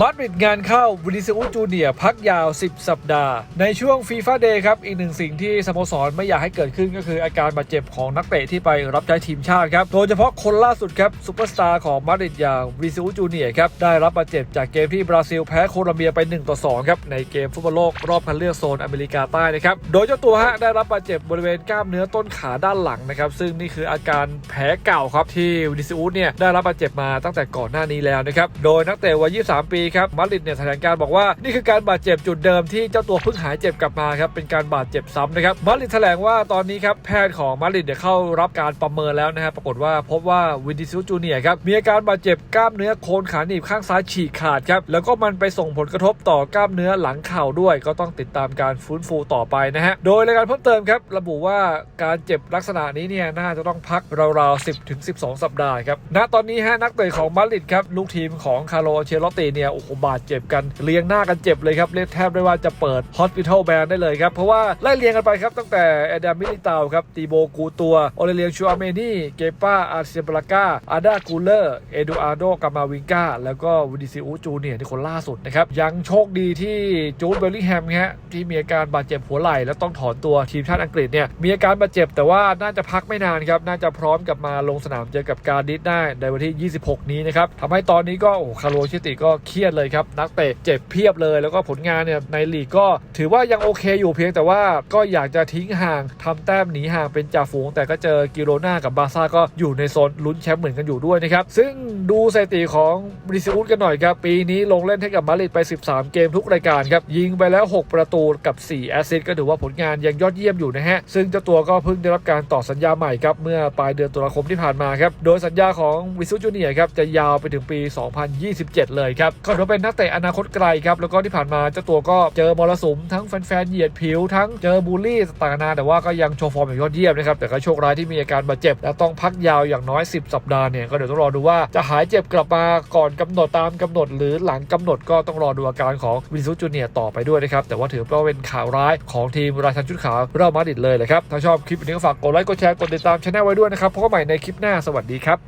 มาดริดงานเข้าวินิซิอุจูเนียพักยาว 10 สัปดาห์ ในช่วงฟีฟ่าเดย์ครับ อีกหนึ่งสิ่งที่สโมสรไม่อยากให้เกิดขึ้นก็คืออาการบาดเจ็บของนักเตะที่ไปรับใช้ทีมชาติครับ โดยเฉพาะคนล่าสุดครับซูเปอร์สตาร์ของมาดริดอย่างวินิซิอุจูเนียครับ ได้รับบาดเจ็บจากเกมที่บราซิลแพ้โคลอมเบียไป 1 ต่อ 2 ครับ ในเกมฟุตบอลโลกรอบคัดเลือกโซนอเมริกาใต้นะครับ โดยเจ้าตัวฮะได้รับบาดเจ็บบริเวณกล้ามเนื้อต้นขาด้านหลังนะครับซึ่งนี่คืออาการแผลเก่าครับที่วินิซิอุเนี่ยได้รับบาดเจ็บมาตั้งแต่ก่อนหน้านี้แล้วนะครับโดยนักเตะวัย 23 ปีครับมาริดเนี่ยแถลงการบอกว่านี่คือการบาดเจ็บจุดเดิมที่เจ้าตัวเพิ่งหายเจ็บกลับมาครับเป็นการบาดเจ็บซ้ำนะครับมาริดแถลงว่าตอนนี้ครับแพทย์ของมาริดเนี่ยเข้ารับการประเมินแล้วนะฮะปรากฏว่าพบว่าวินิซิอุสจูเนียครับมีอาการบาดเจ็บกล้ามเนื้อโคนขาหนีบข้างซ้ายฉีกขาดครับแล้วก็มันไปส่งผลกระทบต่อกล้ามเนื้อหลังเข่าด้วย ก็ต้องติดตามการฟื้นฟูต่อไปนะฮะโดยรายงานเพิ่มเติมครับระบุว่าการเจ็บลักษณะนี้เนี่ยน่าจะต้องพักราวๆ10ถึง12 สัปดาห์ครับณตอนนี้ฮะนักเตะของมาริดครับลูกทีมของคาร์โลเชลอตติเนี่ยโอ้โหบาดเจ็บกันเรียงหน้ากันเจ็บเลยครับเรียกแทบได้ว่าจะเปิดฮอสพิทอลแบนได้เลยครับเพราะว่าไล่เรียงกันไปครับตั้งแต่เอเดามิลิตาวครับตีโบกูตัวโอเลเลียงชูอาเมนี่เกป้าอาร์เซียบลากาอาดากูเลอร์เอดูอาร์โดกามาวิงกาแล้วก็วินิซิอุจูเนี่ยที่คนล่าสุดนะครับยังโชคดีที่จูดเบลลิงแฮมฮะที่มีอาการบาดเจ็บหัวไหล่และต้องถอนตัวทีมชาติอังกฤษเนี่ยมีอาการบาดเจ็บแต่ว่าน่าจะพักไม่นานครับน่าจะพร้อมกลับมาลงสนามเจอกับการดิสได้ในวันที่ 26 นี้นะครับทำให้ตอนนี้ก็โอ้คาร์โลชิติก็เครียดเลยครับ นักเตะเจ็บเพียบเลย แล้วก็ผลงานเนี่ยในลีกก็ถือว่ายังโอเคอยู่เพียงแต่ว่าก็อยากจะทิ้งห่างทำแต้มหนีห่างเป็นจ่าฝูง แต่ก็เจอกิโรนากับบาร์ซ่าก็อยู่ในโซนลุ้นแชมป์เหมือนกันอยู่ด้วยนะครับซึ่งดูสถิติของบริซิอุสกันหน่อยครับปีนี้ลงเล่นให้กับมาดริดไป 13 เกมทุกรายการครับยิงไปแล้ว 6 ประตูกับ 4 แอสซิสต์ก็ถือว่าผลงานยังยอดเยี่ยมอยู่นะฮะซึ่งเจ้าตัวก็เพิ่งได้รับการต่อสัญญาใหม่ครับเมื่อปลายเดือนตุลาคมที่ผ่านมาครับโดยสัญญาของวิสุจูเนียครับจะยาวไปถึงปี 2027 เลยครับก็ถือว่าเป็นนักเตะอนาคตไกลครับ แล้วก็ที่ผ่านมาเจ้าตัวก็เจอมรสุมทั้งแฟนๆเหยียดผิวทั้งเจอบูลลี่ต่างๆนาแต่ว่าก็ยังโชว์ฟอร์มอย่างยอดเยี่ยมนะครับแต่ก็โชคร้ายที่มีอาการบาดเจ็บ และต้องพักยาวอย่างน้อย 10 สัปดาห์เนี่ยก็เดี๋ยวต้องรอดูว่าจะหายเจ็บกลับมาก่อนกำหนดตามกำหนด หรือหลังกำหนดก็ต้องรอดูอาการของวินซูจูเนียต่อไปด้วยนะครับแต่ว่าถือว่าเป็นข่าวร้ายของทีมราชันชุดขาวเรอัลมาดริดเลยแหละครับถ้าชอบคลิปนี้ก็ฝากกดไลค์กดแชร์กดติดตามช anel ไว้ด้วยนะครับพบกันใหม่ในคลิปหน้าสวัสดีครับ